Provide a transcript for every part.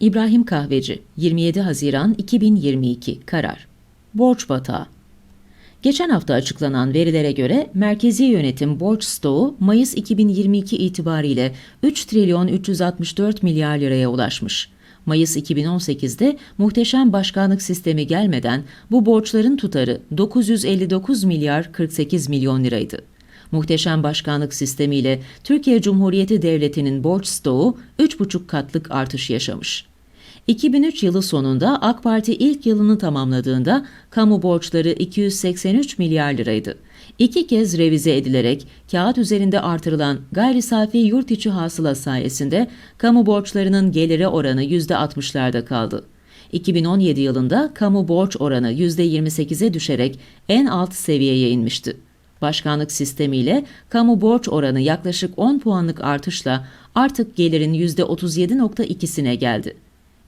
İbrahim Kahveci 27 Haziran 2022 Karar Borç batağı Geçen hafta açıklanan verilere göre merkezi yönetim borç stoğu Mayıs 2022 itibariyle 3 trilyon 364 milyar liraya ulaşmış. Mayıs 2018'de muhteşem başkanlık sistemi gelmeden bu borçların tutarı 959 milyar 48 milyon liraydı. Muhteşem başkanlık sistemiyle Türkiye Cumhuriyeti Devleti'nin borç stoğu 3,5 katlık artış yaşamış. 2003 yılı sonunda AK Parti ilk yılını tamamladığında kamu borçları 283 milyar liraydı. İki kez revize edilerek kağıt üzerinde artırılan gayri safi yurt içi hasıla sayesinde kamu borçlarının geliri oranı %60'larda kaldı. 2017 yılında kamu borç oranı %28'e düşerek en alt seviyeye inmişti. Başkanlık sistemiyle kamu borç oranı yaklaşık 10 puanlık artışla artık gelirin %37.2'sine geldi.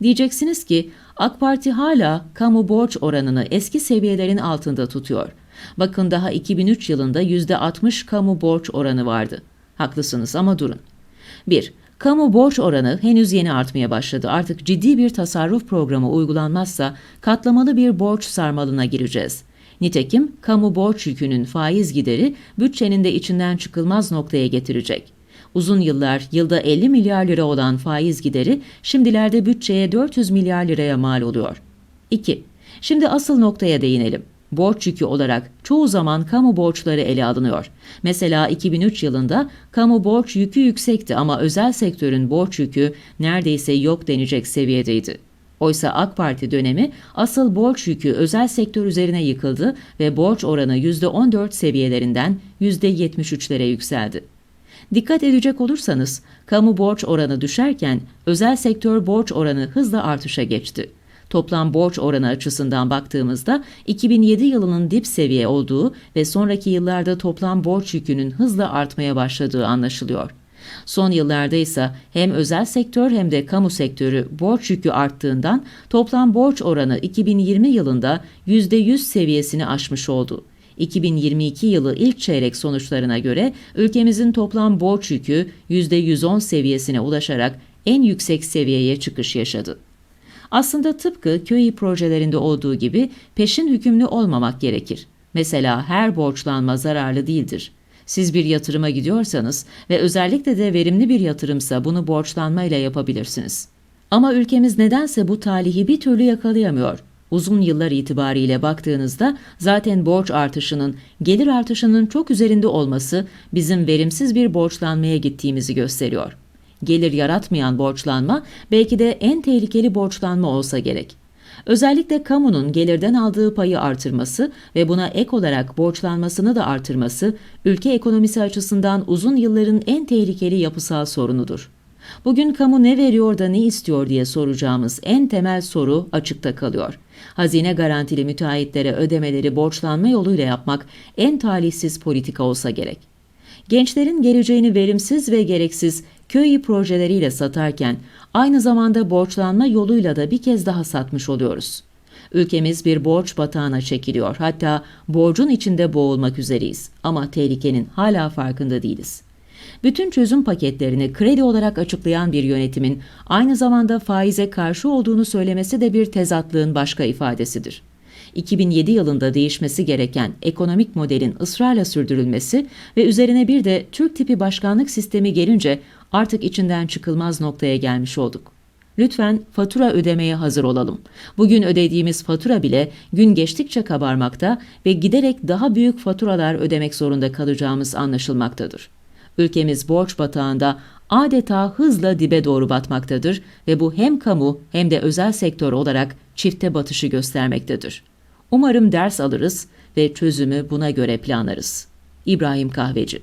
Diyeceksiniz ki AK Parti hala kamu borç oranını eski seviyelerin altında tutuyor. Bakın daha 2003 yılında %60 kamu borç oranı vardı. Haklısınız ama durun. 1. Kamu borç oranı henüz yeni artmaya başladı. Artık ciddi bir tasarruf programı uygulanmazsa katlamalı bir borç sarmalına gireceğiz. Nitekim kamu borç yükünün faiz gideri bütçenin de içinden çıkılmaz noktaya getirecek. Uzun yıllar yılda 50 milyar lira olan faiz gideri şimdilerde bütçeye 400 milyar liraya mal oluyor. 2. Şimdi asıl noktaya değinelim. Borç yükü olarak çoğu zaman kamu borçları ele alınıyor. Mesela 2003 yılında kamu borç yükü yüksekti ama özel sektörün borç yükü neredeyse yok denecek seviyedeydi. Oysa AK Parti dönemi asıl borç yükü özel sektör üzerine yıkıldı ve borç oranı %14 seviyelerinden %73'lere yükseldi. Dikkat edecek olursanız kamu borç oranı düşerken özel sektör borç oranı hızla artışa geçti. Toplam borç oranı açısından baktığımızda 2007 yılının dip seviye olduğu ve sonraki yıllarda toplam borç yükünün hızla artmaya başladığı anlaşılıyor. Son yıllarda ise hem özel sektör hem de kamu sektörü borç yükü arttığından toplam borç oranı 2020 yılında %100 seviyesini aşmış oldu. 2022 yılı ilk çeyrek sonuçlarına göre ülkemizin toplam borç yükü %110 seviyesine ulaşarak en yüksek seviyeye çıkış yaşadı. Aslında tıpkı köy projelerinde olduğu gibi peşin hükümlü olmamak gerekir. Mesela her borçlanma zararlı değildir. Siz bir yatırıma gidiyorsanız ve özellikle de verimli bir yatırımsa bunu borçlanmayla yapabilirsiniz. Ama ülkemiz nedense bu talihi bir türlü yakalayamıyor. Uzun yıllar itibariyle baktığınızda zaten borç artışının gelir artışının çok üzerinde olması bizim verimsiz bir borçlanmaya gittiğimizi gösteriyor. Gelir yaratmayan borçlanma belki de en tehlikeli borçlanma olsa gerek. Özellikle kamunun gelirden aldığı payı artırması ve buna ek olarak borçlanmasını da artırması ülke ekonomisi açısından uzun yılların en tehlikeli yapısal sorunudur. Bugün kamu ne veriyor da ne istiyor diye soracağımız en temel soru açıkta kalıyor. Hazine garantili müteahhitlere ödemeleri borçlanma yoluyla yapmak en talihsiz politika olsa gerek. Gençlerin geleceğini verimsiz ve gereksiz köy projeleriyle satarken aynı zamanda borçlanma yoluyla da bir kez daha satmış oluyoruz. Ülkemiz bir borç batağına çekiliyor. Hatta borcun içinde boğulmak üzereyiz. Ama tehlikenin hala farkında değiliz. Bütün çözüm paketlerini kredi olarak açıklayan bir yönetimin aynı zamanda faize karşı olduğunu söylemesi de bir tezatlığın başka ifadesidir. 2007 yılında değişmesi gereken ekonomik modelin ısrarla sürdürülmesi ve üzerine bir de Türk tipi başkanlık sistemi gelince artık içinden çıkılmaz noktaya gelmiş olduk. Lütfen fatura ödemeye hazır olalım. Bugün ödediğimiz fatura bile gün geçtikçe kabarmakta ve giderek daha büyük faturalar ödemek zorunda kalacağımız anlaşılmaktadır. Ülkemiz borç batağında adeta hızla dibe doğru batmaktadır ve bu hem kamu hem de özel sektör olarak çifte batışı göstermektedir. Umarım ders alırız ve çözümü buna göre planlarız. İbrahim Kahveci